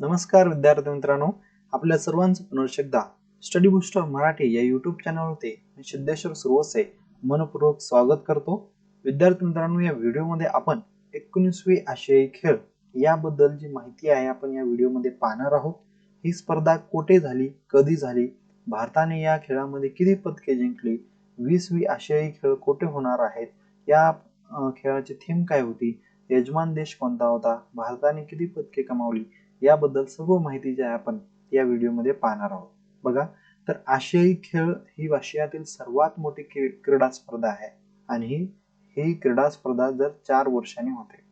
नमस्कार विद्यार्थी मित्रांनो. आपल्या सर्वांचं पुनर्ष एकदा स्टडी बुस्टर मराठी या युट्यूब चॅनलवरती मी सिद्धेश्वर सुरवसे मनपूर्वक स्वागत करतो. विद्यार्थी मित्रांनो या व्हिडिओमध्ये आपण एकोणीसवी आशियाई खेळ याबद्दल जी माहिती आहे आपण या व्हिडिओमध्ये पाहणार आहोत. ही स्पर्धा कोठे झाली कधी झाली भारताने या खेळामध्ये किती पदके जिंकली वीसवी आशियाई खेळ कोठे होणार आहेत या खेळाची थीम काय होती यजमान देश कोणता होता भारताने किती पदके कमावली याबद्दल सर्व माहिती जी आहे आपण या व्हिडिओमध्ये पाहणार आहोत. बघा तर आशियाई खेळ ही आशियातील सर्वात मोठी क्रीडा स्पर्धा आहे. आणि ही ही क्रीडा स्पर्धा दर चार वर्षांनी होते.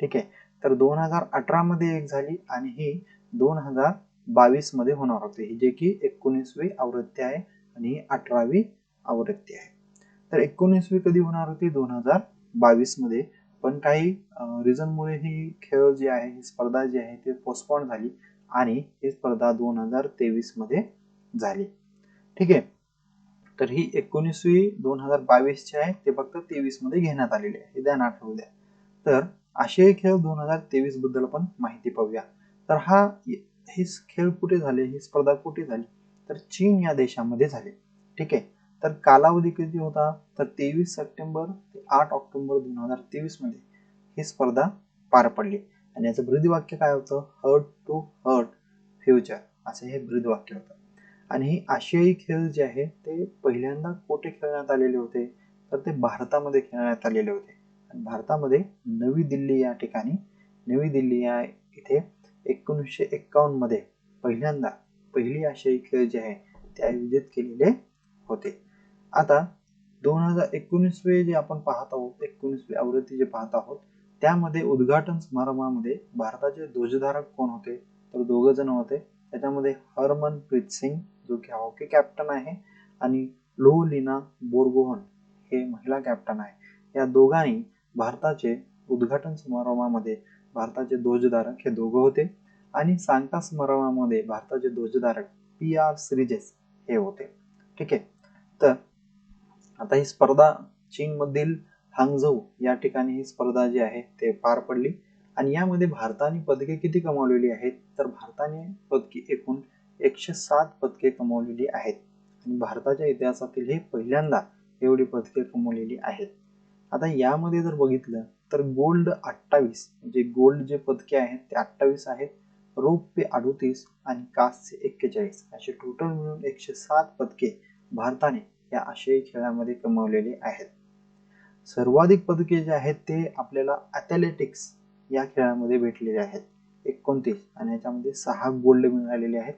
ठीक आहे? तर दोन हजार अठरा मध्ये एक झाली आणि ही दोन हजार बावीसमध्ये होणार होती. ही जे की एकोणीसवी आवृत्ती आहे आणि ही अठरावी आवृत्ती आहे. तर एकोणीसवी कधी होणार होती? दोन हजार बावीसमध्ये पण काही रिझनमुळे ही खेळ जी आहे ही स्पर्धा जी आहे ती पोस्टपॉन झाली आणि ही स्पर्धा दोन हजार तेवीसमध्ये झाली. ठीक आहे? तर ही एकोणीसवी दोन हजार बावीसची आहे ते फक्त तेवीसमध्ये घेण्यात आलेली आहे. हे ध्यान आठवू द्या. तर आशियाई खेळ दोन हजार तेवीसबद्दल आपण माहिती पाहूया. तर हा हे खेळ कुठे झाले? ही स्पर्धा कुठे झाली? तर चीन या देशामध्ये झाले. ठीक आहे? तर कालावधी किती होता? तर तेवीस सप्टेंबर ते आठ ऑक्टोबर दोन हजार तेवीसमध्ये. ही स्पर्धा पार पडली. आणि याचं ब्रीदवाक्य काय होतं? हर्ट टू हर्ट फ्युचर असं हे ब्रीदवाक्य होतं. आणि हे आशियाई खेळ जे आहे ते पहिल्यांदा कोठे खेळण्यात आलेले होते? तर ते भारतामध्ये खेळण्यात आलेले होते. आणि भारतामध्ये नवी दिल्ली या ठिकाणी नवी दिल्ली या इथे एकोणीसशे एक्कावन्नमध्ये पहिल्यांदा पहिली आशियाई खेळ जे आहे ते आयोजित केलेले होते. आता दोन हजार एकोणीसवे जे आपण पाहत आहोत एकोणीसवे आवृत्ती जे पाहत आहोत त्यामध्ये उद्घाटन समारंभामध्ये भारताचे ध्वजधारक कोण होते? तर दोघं जण होते. त्याच्यामध्ये हरमनप्रीत सिंग जो की हॉकी कॅप्टन आहे आणि लोहलीना बोरगोहन हे महिला कॅप्टन आहे. या दोघांनी भारताचे उद्घाटन समारंभामध्ये भारताचे ध्वजधारक हे दोघं होते. आणि सांगता समारंभामध्ये भारताचे ध्वजधारक पी आर श्रीजेस हे होते. ठीक आहे. तर आता ही स्पर्धा चीन मधील या ठिकाणी ही स्पर्धा जी आहे ते पार पडली. आणि यामध्ये भारताने पदके किती कमावलेली आहेत? तर भारताने पदके एकूण एकशे सात पदके कमावलेली आहेत. आणि भारताच्या इतिहासातील हे पहिल्यांदा एवढी पदके कमवलेली आहेत. आता यामध्ये जर बघितलं तर गोल्ड अठ्ठावीस म्हणजे गोल्ड जे पदके आहेत ते अठ्ठावीस आहेत रौप्य अडोतीस आणि कास्य एक्केचाळीस. असे टोटल मिळून एकशे सात पदके भारताने या आशियाई खेळामध्ये कमावलेले आहेत. सर्वाधिक पदके जे आहेत ते आपल्याला ॲथलेटिक्स या खेळामध्ये भेटलेले आहेत. एकोणतीस आणि याच्यामध्ये सहा गोल्ड मिळालेले आहेत.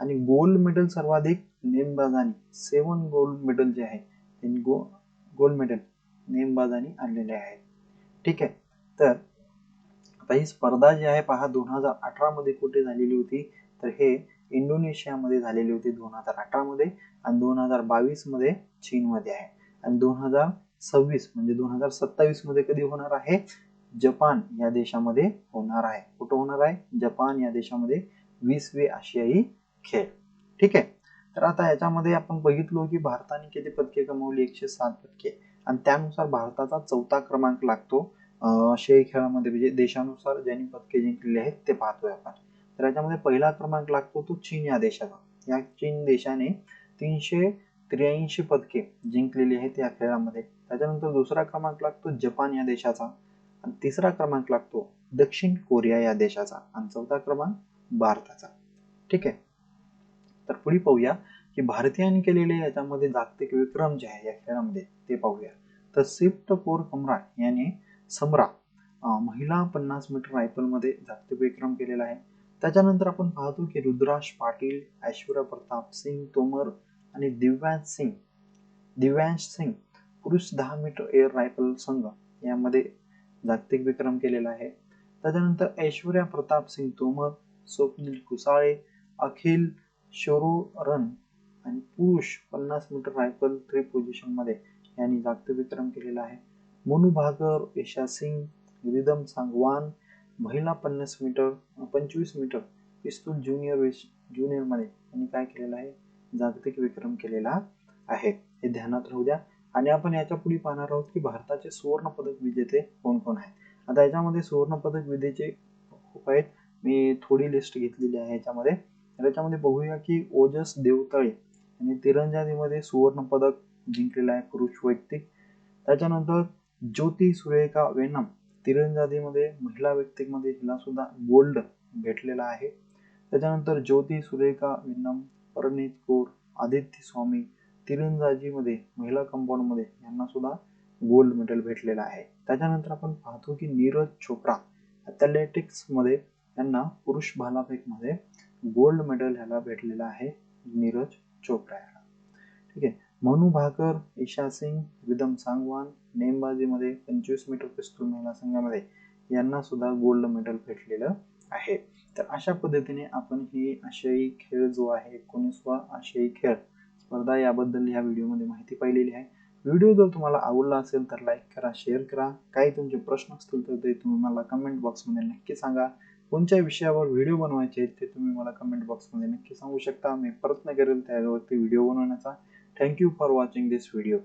आणि गोल्ड मेडल सर्वाधिक नेमबाजानी सेवन गोल्ड मेडल जे आहे ते गो गोल्ड मेडल नेमबाजानी आणलेले आहेत. ठीक आहे. तर आता ही स्पर्धा जी आहे पहा दोन हजार अठरामध्ये कुठे झालेली होती? तर हे इंडोनेशियामध्ये झालेली होती दोन हजार अठरामध्ये आणि दोन हजार बावीसमध्ये चीनमध्ये आहे. आणि दोन हजार सव्वीस म्हणजे दोन हजार सत्तावीसमध्ये कधी होणार आहे? जपान या देशामध्ये होणार आहे. कुठं होणार आहे? जपान या देशामध्ये वीसवे आशियाई खेळ. ठीक आहे? तर आता याच्यामध्ये आपण बघितलो की भारताने किती पदके कमवली? एकशे सात पदके. आणि त्यानुसार भारताचा चौथा क्रमांक लागतो. आशियाई खेळामध्ये म्हणजे देशानुसार ज्यांनी पदके जिंकलेली आहेत ते पाहतोय आपण. तर याच्यामध्ये पहिला क्रमांक लागतो तो चीन या देशाचा. या चीन देशाने तीनशे त्र्याऐंशी पदके जिंकलेली आहेत या खेळामध्ये. त्याच्यानंतर दुसरा क्रमांक लागतो जपान या देशाचा आणि तिसरा क्रमांक लागतो दक्षिण कोरिया या देशाचा आणि चौथा क्रमांक भारताचा. ठीक आहे? तर पुढे पाहूया की भारतीयांनी केलेले याच्यामध्ये जागतिक विक्रम जे आहे या खेळामध्ये ते पाहूया. तर सिफ्ट कोर सम्राट याने सम्रा महिला पन्नास मीटर रायफलमध्ये जागतिक विक्रम केलेला आहे. त्याच्यानंतर आपण पाहतो की रुद्राश पाटील ऐश्वर्या प्रताप सिंग तोमर आणि दिव्यांश सिंग दिव्यांश सिंग पुरुष दहा मीटर एअर रायफल संघ यामध्ये जागतिक विक्रम केलेला आहे. त्याच्यानंतर ऐश्वर्या प्रताप सिंग तोमर स्वप्नील कुसाळे अखिल शोरोरन आणि पुरुष पन्नास मीटर रायफल थ्री पोझिशनमध्ये यांनी जागतिक विक्रम केलेला आहे. मोनू भागर ईशा सिंग रिदम सांगवान महिला पन्नास मीटर पंचवीस मीटर पिस्तूल ज्युनियर ज्युनियरमध्ये यांनी काय केलेलं आहे? जागतिक विक्रम केलेला आहे. हे ध्यानात राहू द्या. आणि आपण याच्यापुढे पाहणार आहोत की भारताचे सुवर्ण पदक विजेते कोण कोण आहेत? आता याच्यामध्ये सुवर्ण पदक विजेते खूप आहेत. मी थोडी लिस्ट घेतलेली आहे याच्यामध्ये. तर याच्यामध्ये बघूया की ओजस देवतळे आणि तिरंजादीमध्ये सुवर्ण पदक जिंकलेलं आहे पुरुष वैयक्तिक. त्याच्यानंतर ज्योती सुरेखा वेनम तिरंजादीमध्ये महिला व्यक्तिकमध्ये हिला सुद्धा गोल्ड भेटलेला आहे. त्याच्यानंतर ज्योती सुरेखा वेनम परनीत कौर आदित्य स्वामी तिरंदाजीमध्ये महिला कंपाऊंडमध्ये यांना सुद्धा गोल्ड मेडल भेटलेलं आहे. त्याच्यानंतर आपण पाहतो की नीरज चोप्रा ॲथलेटिक्समध्ये यांना पुरुष भालाफेकमध्ये गोल्ड मेडल ह्याला भेटलेलं आहे नीरज चोप्रा याला. ठीक आहे. मनु भाकर ईशा सिंग रिदम सांगवान नेमबाजीमध्ये पंचवीस मीटर पिस्तूल महिला संघामध्ये यांना सुद्धा गोल्ड मेडल भेटलेलं आहे. तर अशा पद्धतीने आपण ही आशियाई खेळ जो आहे एकोणीसवा आशियाई खेळ स्पर्धा याबद्दल ह्या व्हिडिओमध्ये माहिती पाहिलेली आहे. व्हिडिओ जर तुम्हाला आवडला असेल तर लाईक करा शेअर करा. काही तुमचे प्रश्न असतील तर ते तुम्ही मला कमेंट बॉक्समध्ये नक्की सांगा. कोणत्या विषयावर व्हिडिओ बनवायचे आहेत ते तुम्ही मला कमेंट बॉक्समध्ये नक्की सांगू शकता. मी प्रयत्न करेल त्यावरती व्हिडिओ बनवण्याचा. Thank you for watching this video